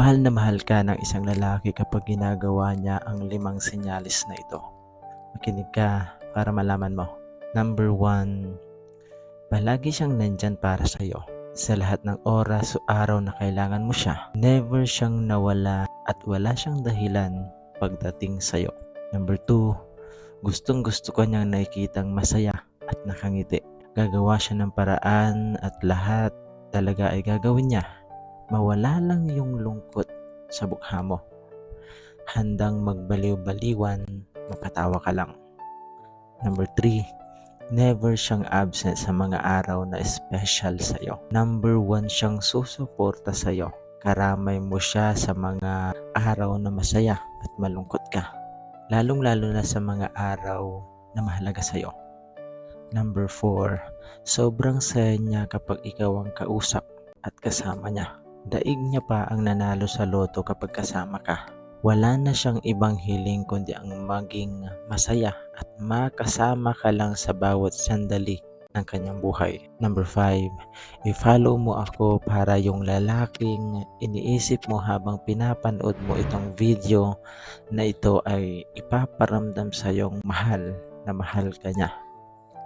Mahal na mahal ka ng isang lalaki kapag ginagawa niya ang limang sinyalis na ito. Makinig ka para malaman mo. Number one, palagi siyang nandyan para sa'yo. Sa lahat ng oras o araw na kailangan mo siya, never siyang nawala at wala siyang dahilan pagdating sa'yo. Number two, gustong gusto ko niyang nakikitang masaya at nakangiti. Gagawa siya ng paraan at lahat talaga ay gagawin niya mawala lang yung lungkot sa bukha mo. Handang magbaliw-baliwan, mapatawa ka lang. Number 3, never siyang absent sa mga araw na special sa'yo. Number 1 siyang susuporta sa'yo. Karamay mo siya sa mga araw na masaya at malungkot ka. Lalong-lalo na sa mga araw na mahalaga sa'yo. Number 4, sobrang saya niya kapag ikaw ang kausap at kasama niya. Daig niya pa ang nanalo sa loto kapag kasama ka. Wala na siyang ibang hiling kundi ang maging masaya at makasama ka lang sa bawat sandali ng kanyang buhay. Number 5, i-follow mo ako para yung lalaking iniisip mo habang pinapanood mo itong video na ito ay ipaparamdam sa yung mahal na mahal ka niya.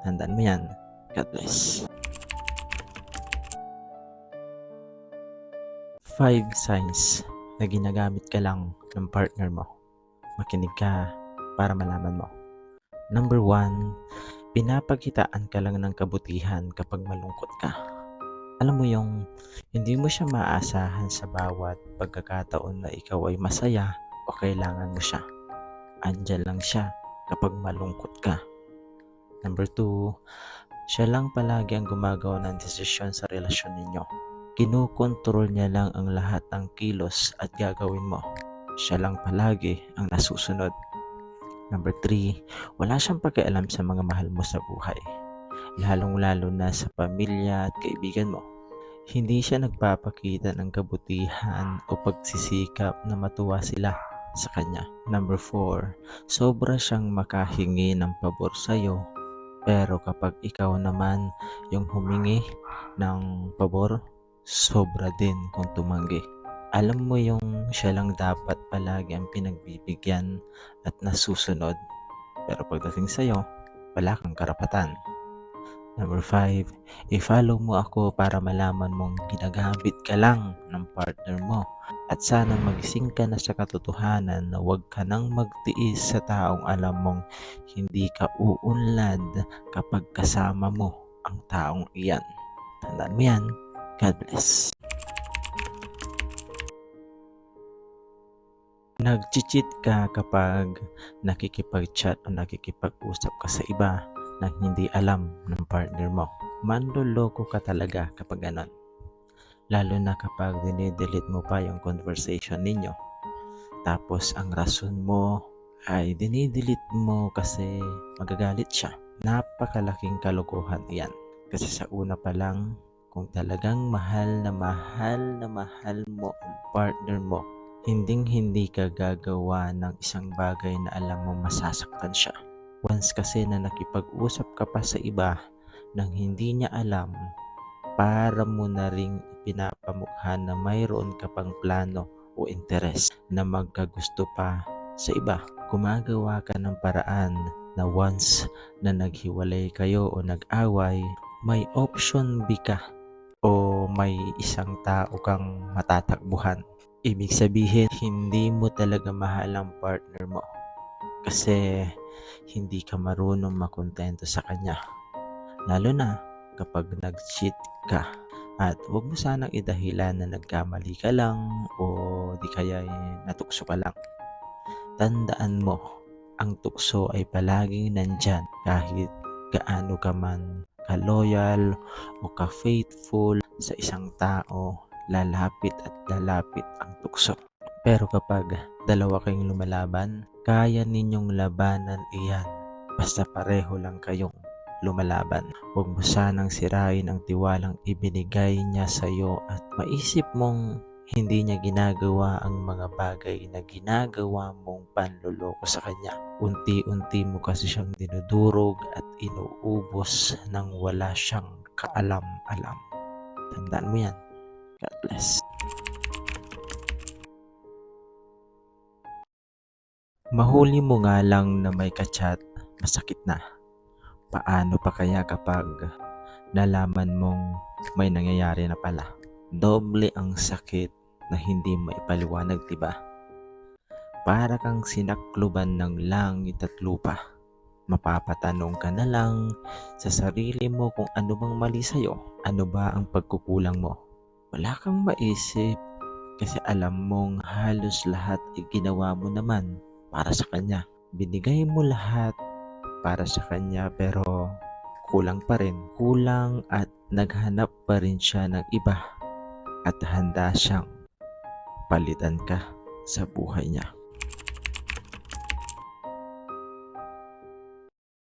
Tandaan mo yan. God bless. Five signs na ginagamit ka lang ng partner mo. Makinig ka para malaman mo. Number one, pinapagitaan ka lang ng kabutihan kapag malungkot ka. Alam mo yung hindi mo siya maaasahan sa bawat pagkakataon na ikaw ay masaya o kailangan mo siya. Andyan lang siya kapag malungkot ka. Number two, siya lang palagi ang gumagawa ng desisyon sa relasyon ninyo. Kinukontrol niya lang ang lahat ng kilos at gagawin mo. Siya lang palagi ang nasusunod. Number 3, wala siyang pakialam sa mga mahal mo sa buhay. Lalong-lalo na sa pamilya at kaibigan mo. Hindi siya nagpapakita ng kabutihan o pagsisikap na matuwa sila sa kanya. Number 4, sobra siyang makahingi ng pabor sa'yo pero kapag ikaw naman yung humingi ng pabor, sobra din kung tumanggi. Alam mo yung siya lang dapat palagi ang pinagbibigyan at nasusunod. Pero pagdating sa'yo, wala kang karapatan. Number 5, i-follow mo ako para malaman mong ginagamit ka lang ng partner mo. At sana magising ka na sa katotohanan na huwag ka nang magtiis sa taong alam mong hindi ka uunlad kapag kasama mo ang taong iyan. Tandaan mo yan. God bless. Nag-cheat ka kapag nakikipag-chat o nakikipag-usap ka sa iba na hindi alam ng partner mo. Manloloko ka talaga kapag ganon. Lalo na kapag dinidelete mo pa yung conversation ninyo. Tapos ang rason mo ay dinidelete mo kasi magagalit siya. Napakalaking kalokohan yan. Kasi sa una pa lang, kung talagang mahal na mahal na mahal mo ang partner mo, hinding hindi ka gagawa ng isang bagay na alam mo masasaktan siya. Once kasi na nakipag-usap ka pa sa iba nang hindi niya alam, para mo na ring pinapamukha na mayroon ka pang plano o interes na magkagusto pa sa iba. Gumagawa ka ng paraan na once na naghiwalay kayo o nag-away, may option B ka o may isang tao kang matatakbuhan. Ibig sabihin, hindi mo talaga mahal ang partner mo kasi hindi ka marunong makontento sa kanya. Lalo na kapag nag-cheat ka at huwag mo sanang idahilan na nagkamali ka lang o di kaya natukso ka lang. Tandaan mo, ang tukso ay palaging nandyan kahit gaano ka man ka-loyal o ka-faithful sa isang tao, lalapit at lalapit ang tukso. Pero kapag dalawa kayong lumalaban, kaya ninyong labanan iyan basta pareho lang kayong lumalaban. Huwag mo sanang sirain ang tiwalang ibinigay niya sa iyo at maisip mong hindi niya ginagawa ang mga bagay na ginagawa mong panluloko sa kanya. Unti-unti mo kasi siyang dinudurog at inuubos nang wala siyang kaalam-alam. Tandaan mo yan. God bless. Mahuli mo nga lang na may kachat, masakit na. Paano pa kaya kapag nalaman mong may nangyayari na pala? Doble ang sakit na hindi maipaliwanag, diba? Para kang sinakluban ng langit at lupa. Mapapatanong ka na lang sa sarili mo kung ano bang mali sa'yo. Ano ba ang pagkukulang mo? Wala kang maisip kasi alam mong halos lahat ay ginawa mo naman para sa kanya. Binigay mo lahat para sa kanya pero kulang pa rin. Kulang at naghanap pa rin siya ng iba at handa siyang palitan ka sa buhay niya.